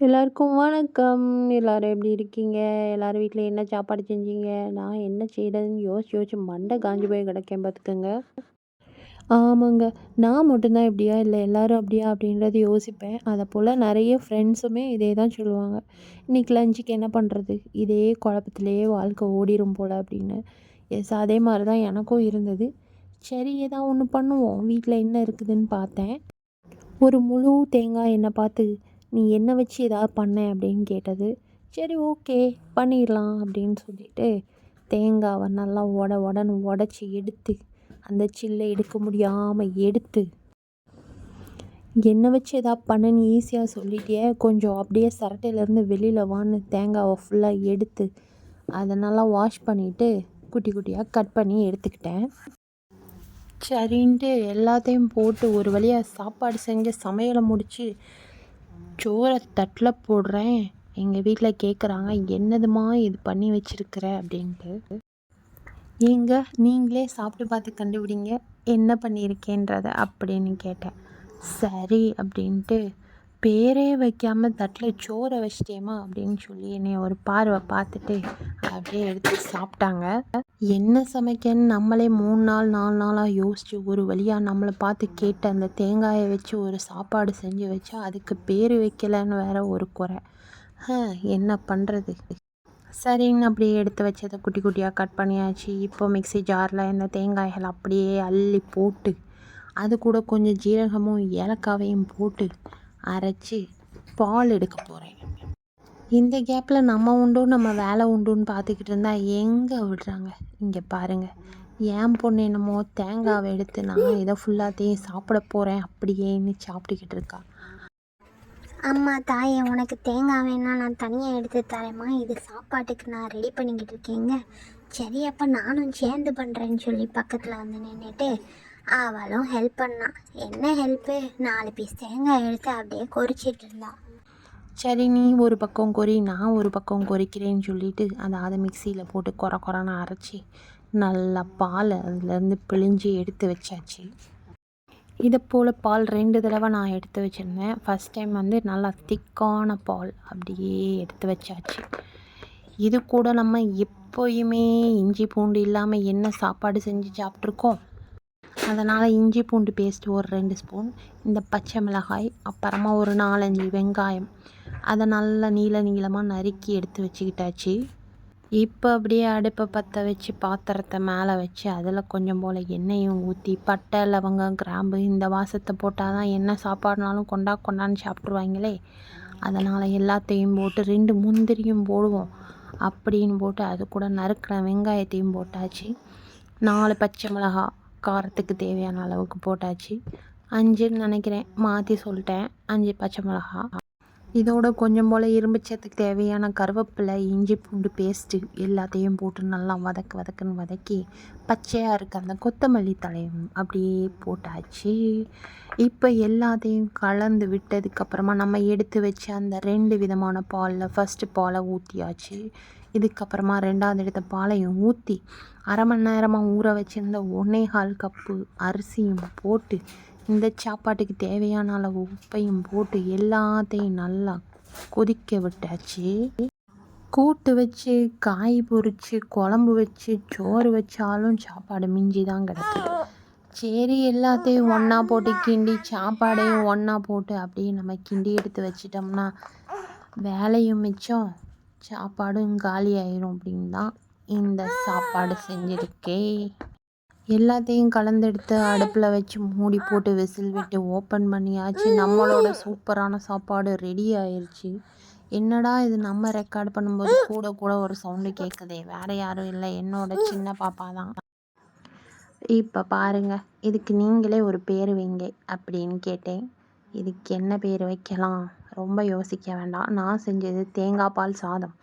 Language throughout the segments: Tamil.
எல்லாருக்கும் வணக்கம். எல்லாரும் எப்படி இருக்கீங்க? எல்லோரும் வீட்டில் என்ன சாப்பாடு செஞ்சீங்க? நான் என்ன செய்கிறதுன்னு யோசிச்சு யோசிச்சு மண்டை காஞ்சி போய் கிடைக்கேன் பார்த்துக்கோங்க ஆமாங்க. நான் மட்டும்தான் இப்படியா? இல்லை எல்லாரும் அப்படியா? அப்படின்றத யோசிப்பேன். அதை போல் நிறைய ஃப்ரெண்ட்ஸுமே இதே தான் சொல்லுவாங்க. இன்னைக்கு லஞ்சுக்கு என்ன பண்ணுறது இதே குழப்பத்திலேயே வாழ்க்கை ஓடிடும் போல் அப்படின்னு. எஸ் அதே மாதிரி தான் எனக்கும் இருந்தது. சரி ஏதா ஒன்று பண்ணுவோம். வீட்டில் என்ன இருக்குதுன்னு பார்த்தேன். ஒரு முழு தேங்காய் எண்ணெ பார்த்து, "நீ என்னை வச்சு ஏதாவது பண்ண அப்படின்னு கேட்டது. சரி ஓகே பண்ணிடலாம் அப்படின்னு சொல்லிட்டு, தேங்காவை நல்லா உட உடனே உடச்சி எடுத்து, அந்த சில்லை எடுக்க முடியாமல் எடுத்து என்னை வச்சு எதாவது பண்ணுன்னு ஈஸியாக சொல்லிட்டே கொஞ்சம் அப்படியே சரட்டையிலேருந்து வெளியில் வான்னு தேங்காவை ஃபுல்லாக எடுத்து, அதை நல்லா வாஷ் பண்ணிவிட்டு குட்டி குட்டியாக கட் பண்ணி எடுத்துக்கிட்டேன். சரின்ட்டு எல்லாத்தையும் போட்டு ஒரு வழியாக சாப்பாடு செஞ்சு சமையலை முடித்து சோறை தட்டில் போடுறேன். எங்கள் வீட்டில் கேட்குறாங்க, "என்னதும்மா இது பண்ணி வச்சிருக்கிற?" அப்படின்ட்டு. "ஏங்க நீங்களே சாப்பிட்டு பார்த்து கண்டுபிடிங்க, என்ன பண்ணியிருக்கேன்றதை அப்படின்னு கேட்டேன். சரி அப்படின்ட்டு, "பேரே வைக்காமல் தட்டில் சோறை வச்சிட்டேமா அப்படின்னு சொல்லி என்னை ஒரு பார்வை பார்த்துட்டு, அப்படியே எடுத்து சாப்பிட்டாங்க. என்ன சமைக்கன்னு நம்மளே மூணு நாள் நாலு நாளாக யோசித்து ஒரு வழியாக நம்மளை பார்த்து கேட்ட அந்த தேங்காயை வச்சு ஒரு சாப்பாடு செஞ்சு வச்சா, அதுக்கு பேர் வைக்கலன்னு வேற ஒரு குறை. என்ன பண்ணுறது சரின்னு அப்படியே எடுத்து வச்சதை குட்டி குட்டியாக கட் பண்ணியாச்சு. இப்போ மிக்ஸி ஜாரில் இந்த தேங்காய்கள் அப்படியே அள்ளி போட்டு, அது கூட கொஞ்சம் ஜீரகமும், ஏலக்காவையும் போட்டு அரைச்சு பால் எடுக்க போறேன். இந்த கேப்ல நம்ம உண்டும் நம்ம வேலை உண்டுன்னு பார்த்துக்கிட்டு இருந்தா எங்க விடுறாங்க? இங்க பாருங்க. என் பொண்ணு என்னமோ தேங்காவை எடுத்து, "நான் இதை ஃபுல்லாத்தையும் சாப்பிட போறேன்" அப்படியேன்னு சாப்பிட்டுக்கிட்டு இருக்கா. அம்மா தாயே உனக்கு தேங்காய் வேணா நான் தனியாக எடுத்து தரேம்மா இது சாப்பாட்டுக்கு நான் ரெடி பண்ணிக்கிட்டு இருக்கேங்க சரி அப்போ நானும் சேர்ந்து பண்ணுறேன்னு சொல்லி பக்கத்தில் வந்து நின்றுட்டு அவளும் ஹெல்ப் பண்ணா என்ன ஹெல்ப்பு நாலு பீஸ் தேங்காய் எடுத்து அப்படியே கொறிச்சிட்டு இருந்தா சரி நீ ஒரு பக்கம் கொறி, நான் ஒரு பக்கம் கொறிக்கிறேன்னு சொல்லிட்டு, அதை மிக்ஸியில் போட்டு கொர கொரன்னு அரைச்சி நல்லா பால் அதுலேருந்து பிழிஞ்சு எடுத்து வச்சாச்சு. இதை போல் பால் ரெண்டு தடவை நான் எடுத்து வச்சிருந்தேன். ஃபஸ்ட் டைம் வந்து நல்லா திக்கான பால் அப்படியே எடுத்து வச்சாச்சு. இது கூட நம்ம எப்போயுமே இஞ்சி பூண்டு இல்லாமல் என்ன சாப்பாடு செஞ்சு சாப்பிட்ருக்கோம்? அதனால் இஞ்சி பூண்டு பேஸ்ட் ஒரு ரெண்டு ஸ்பூன், இந்த பச்சை மிளகாய், அப்புறமா ஒரு 4, 5 வெங்காயம், அதை நல்லா நீள நீளமாக நறுக்கி எடுத்து வச்சுக்கிட்டாச்சு. இப்போ அப்படியே அடுப்பை பற்ற வச்சு பாத்திரத்தை மேலே வச்சு அதில் கொஞ்சம் போல் எண்ணெயும் ஊற்றி பட்டை லவங்கம் கிராம்பு இந்த வாசத்தை போட்டால் தான் என்ன சாப்பாடுனாலும் கொண்டா கொண்டான்னு சாப்பிட்ருவாங்களே அதனால் எல்லாத்தையும் போட்டு ரெண்டு முந்திரியும் போடுவோம். அப்படின்னு போட்டு அது கூட நறுக்கிற வெங்காயத்தையும் போட்டாச்சு. நாலு பச்சை மிளகாய் காரத்துக்கு தேவையான அளவுக்கு போட்டாச்சு. அஞ்சுன்னு நினைக்கிறேன். மாற்றி சொல்லிட்டேன். அஞ்சு பச்சை மிளகா. இதோட கொஞ்சம் போல் இரும்புச்சத்துக்கு தேவையான கருவேப்பிலை இஞ்சி பூண்டு பேஸ்ட்டு எல்லாத்தையும் போட்டு நல்லா வதக்கு வதக்குன்னு வதக்கி பச்சையாக இருக்க அந்த கொத்தமல்லி தலையும் அப்படியே போட்டாச்சு. இப்போ எல்லாத்தையும் கலந்து விட்டதுக்கப்புறமா நம்ம எடுத்து வச்ச அந்த ரெண்டு விதமான பாலில் ஃபஸ்ட்டு பாலை ஊற்றியாச்சு இதுக்கப்புறமா ரெண்டாவது எடுத்த பாலையும் ஊற்றி அரை மணி நேரமாக ஊற வச்சுருந்த ஒன்றே கால் கப்பு அரிசியும் போட்டு இந்த சாப்பாட்டுக்கு தேவையான அளவு உப்பையும் போட்டு எல்லாத்தையும் நல்லா கொதிக்க விட்டாச்சு. கூட்டு வச்சு காய் பொறிச்சு குழம்பு வச்சு சோறு வச்சாலும் சாப்பாடு மிஞ்சி தான் கிடக்குது. சரி எல்லாத்தையும் ஒன்றா போட்டு கிண்டி சாப்பாடையும் ஒன்றா போட்டு அப்படியே நம்ம கிண்டி எடுத்து வச்சிட்டோம்னா வேலையும் மிச்சம். சாப்பாடும் காலி ஆயிரும் அப்படின்னு தான் இந்த சாப்பாடு செஞ்சுருக்கேன் எல்லாத்தையும் கலந்தெடுத்து அடுப்பில் வச்சு மூடி போட்டு விசில் விட்டு ஓப்பன் பண்ணியாச்சு. நம்மளோட சூப்பரான சாப்பாடு ரெடி ஆயிடுச்சு என்னடா இது? நம்ம ரெக்கார்ட் பண்ணும்போது கூட கூட ஒரு சவுண்டு கேட்குதே வேறு யாரும் இல்லை. என்னோட சின்ன பாப்பா தான். இப்போ பாருங்க. இதுக்கு நீங்களே ஒரு பேர் வைங்க அப்படின்னு கேட்டேன். இதுக்கு என்ன பேர் வைக்கலாம்? ரொம்ப யோசிக்க வேண்டாம். நான் செஞ்சது தேங்காய் பால் சாதம்.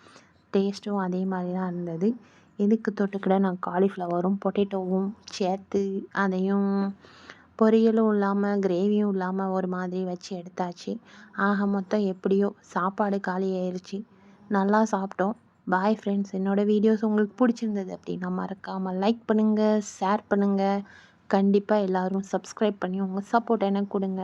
டேஸ்ட்டும் அதே மாதிரி தான் இருந்தது. இதுக்கு தொட்டுக்கிட நான் காலிஃப்ளவரும் பொட்டேட்டோவும் சேர்த்து அதையும் பொரியலும் இல்லாமல் கிரேவியும் இல்லாமல் ஒரு மாதிரி வச்சு எடுத்தாச்சு. ஆக மொத்தம் எப்படியோ சாப்பாடு காலி ஆயிடுச்சு நல்லா சாப்பிட்டோம். பாய் ஃப்ரெண்ட்ஸ் என்னோடய வீடியோஸ் உங்களுக்கு பிடிச்சிருந்தது அப்படின்னா மறக்காமல் லைக் பண்ணுங்கள் ஷேர் பண்ணுங்கள் கண்டிப்பாக எல்லோரும் சப்ஸ்கிரைப் பண்ணி உங்கள் சப்போர்ட் எனக்கு கொடுங்க.